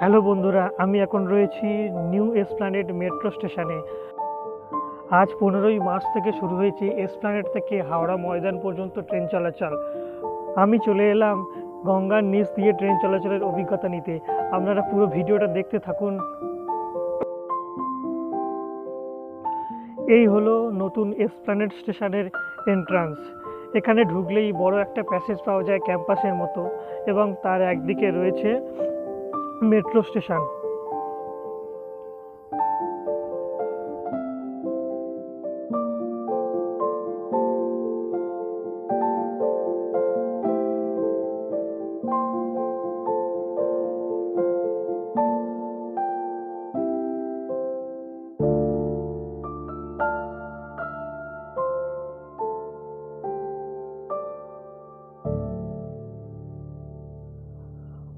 Hello বন্ধুরা, আমি এখন রয়েছি নিউ এসপ্ল্যানেড মেট্রো স্টেশনে। আজ পনেরোই মার্চ থেকে শুরু হয়েছে এসপ্ল্যানেড থেকে হাওড়া ময়দান পর্যন্ত ট্রেন চলাচল। আমি চলে এলাম গঙ্গার নিচ দিয়ে ট্রেন চলাচলের অভিজ্ঞতা নিতে। আপনারা পুরো ভিডিওটা দেখতে থাকুন। এই হলো নতুন এসপ্ল্যানেড স্টেশনের এন্ট্রান্স এখানে ঢুকলেই বড় একটা প্যাসেজ পাওয়া যায় ক্যাম্পাসের মতো এবং তার একদিকে রয়েছে মেট্রো স্টেশন।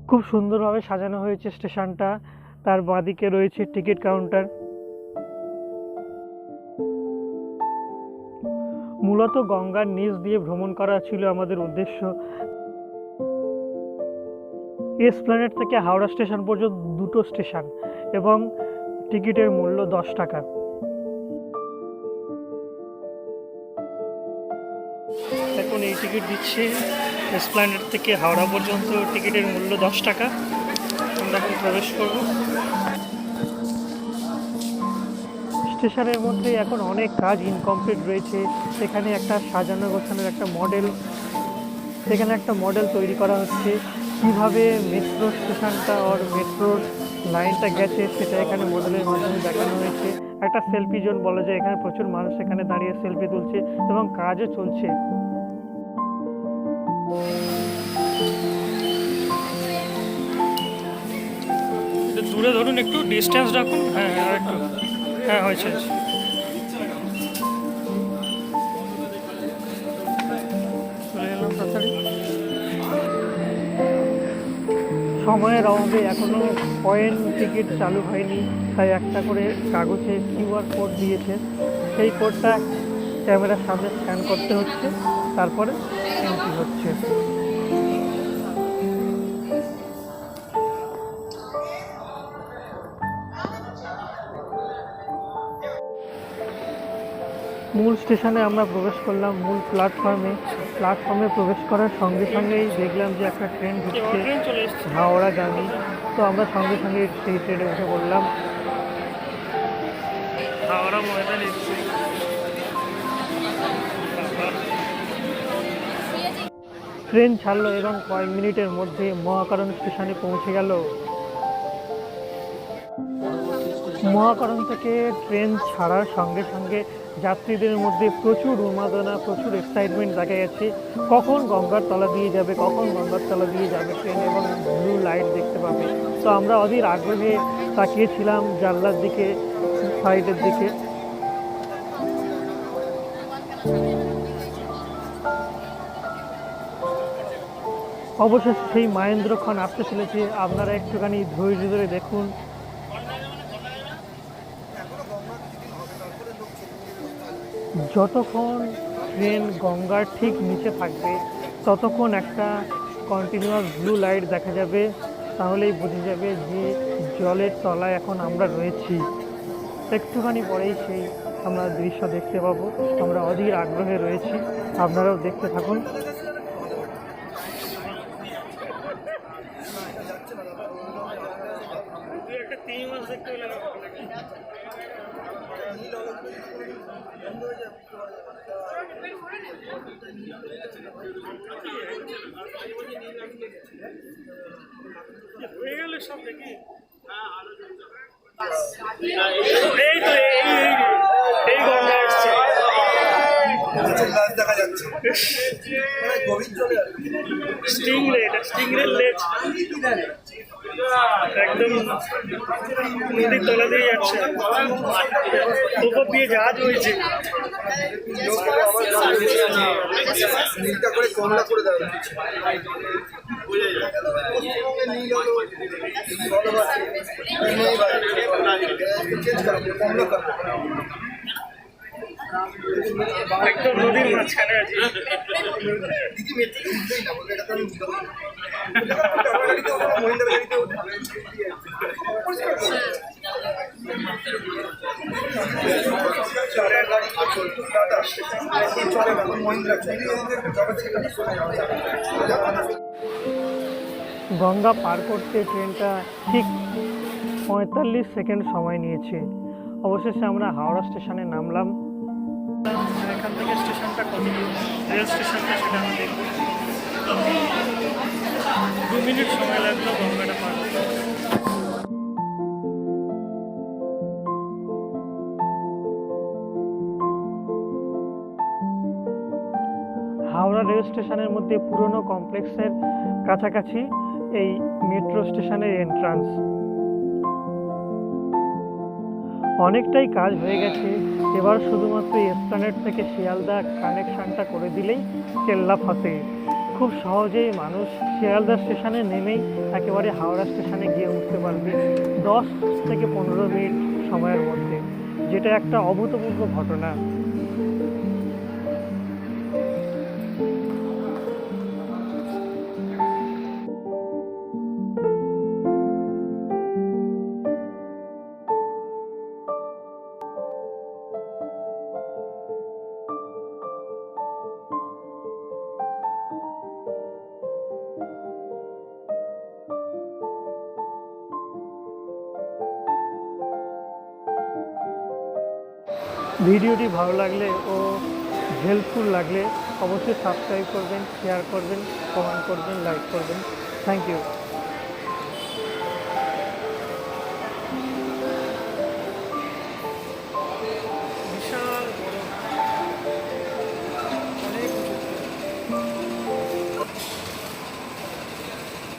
খুব সুন্দরভাবে সাজানো হয়েছে স্টেশনটা। তার বাঁদিকে রয়েছে টিকিট কাউন্টার। মূলত গঙ্গার নিচ দিয়ে ভ্রমণ করা ছিল আমাদের উদ্দেশ্য। এসপ্ল্যানেট থেকে হাওড়া স্টেশন পর্যন্ত দুটো স্টেশন এবং টিকিটের মূল্য দশ টাকা। এখন এই টিকিট দিচ্ছে। এসপ্ল্যানেট থেকে হাওড়া পর্যন্ত টিকিটের মূল্য দশ টাকা। আমরা এখন প্রবেশ করব। স্টেশনের মধ্যে এখন অনেক কাজ ইনকমপ্লিট রয়েছে। সেখানে একটা সাজানো গোছানোর একটা মডেল সেখানে একটা মডেল তৈরি করা হচ্ছে। কীভাবে মেট্রো স্টেশনটা ওর মেট্রোর লাইনটা গেছে, সেটা এখানে মডেলের মাধ্যমে দেখানো হয়েছে। একটা সেলফি জোন বলা যায়, এখানে প্রচুর মানুষ এখানে দাঁড়িয়ে সেলফি তুলছে এবং কাজও চলছে। দূরে ধরুন, একটু ডিস্টেন্স রাখুন। হ্যাঁ হ্যাঁ একটু। হ্যাঁ হয়েছে সময়ের অভাবে এখনও পয়েন্ট টিকিট চালু হয়নি, তাই একটা করে কাগজে কিউআর কোড দিয়েছে। সেই কোডটা ক্যামেরার সামনে স্ক্যান করতে হচ্ছে, তারপরে এন্ট্রি হচ্ছে? মূল স্টেশনে আমরা প্রবেশ করলাম মূল প্ল্যাটফর্মে প্ল্যাটফর্মে প্রবেশ করার সঙ্গে সঙ্গেই দেখলাম যে একটা ট্রেন ঢুকছে। হাওড়াগামী তো আমরা সঙ্গে সঙ্গে সেই ট্রেনে উঠে পড়লাম। হাওড়া ময়দান এসছি। ট্রেন ছাড়লো এবং কয়েক মিনিটের মধ্যে মহাকরণ স্টেশনে পৌঁছে গেল। মহাকরণ থেকে ট্রেন ছাড়ার সঙ্গে সঙ্গে যাত্রীদের মধ্যে প্রচুর উন্মাদনা, প্রচুর এক্সাইটমেন্ট দেখা যাচ্ছে কখন গঙ্গার তলা দিয়ে যাবে, কখন গঙ্গার তলা দিয়ে যাবে ট্রেন এবং ব্লু লাইট দেখতে পাবে। তো আমরা অধীর আগ্রহে তাকিয়েছিলাম জানলার দিকে সাইডের দিকে। অবশেষে সেই মাহেন্দ্রক্ষণ আসতে চলেছে আপনারা একটুখানি ধৈর্য ধরে দেখুন। যতক্ষণ ট্রেন গঙ্গার ঠিক নিচে থাকবে, ততক্ষণ একটা কন্টিনিউয়াস ব্লু লাইট দেখা যাবে। তাহলেই বোঝা যাবে যে জলের তলায় এখন আমরা রয়েছি। একটুখানি পরেই সেই আমরা দৃশ্য দেখতে পাবো। আমরা অধীর আগ্রহে রয়েছি। আপনারাও দেখতে থাকুন। হয়ে গেল সব দেখি এই তো এই এই দেখা যাচ্ছে। স্টিংরে এটা স্টিংরে লেজ। একদম নদীর তলা দিয়ে যাচ্ছে। উপর দিয়ে জাহাজ হয়েছে করে কমলা করে দেওয়া। চেঞ্জ করো কমলা করো গঙ্গা পার করতে ট্রেনটা ঠিক পঁয়তাল্লিশ সেকেন্ড সময় নিয়েছে। অবশেষে আমরা হাওড়া স্টেশনে নামলাম। এখান থেকে স্টেশনটা কত রেল স্টেশনটা সেটা আমরা দেখব। দু মিনিট সময় লাগল গঙ্গাটা পার হাওড়া রেল স্টেশনের মধ্যে পুরনো কমপ্লেক্সের কাছাকাছি এই মেট্রো স্টেশনের এন্ট্রান্স অনেকটাই কাজ হয়ে গেছে। এবার শুধুমাত্র এস্টানেট থেকে শিয়ালদা কানেকশানটা করে দিলেই কেল্লা ফতে খুব সহজেই মানুষ শিয়ালদা স্টেশনে নেমেই একেবারে হাওড়া স্টেশনে গিয়ে উঠতে পারবে দশ থেকে পনেরো মিনিট সময়ের মধ্যে, যেটা একটা অভূতপূর্ব ঘটনা। ভিডিওটি ভালো লাগলে ও হেল্পফুল লাগলে অবশ্যই সাবস্ক্রাইব করবেন শেয়ার করবেন কমেন্ট করবেন লাইক করবেন। Thank you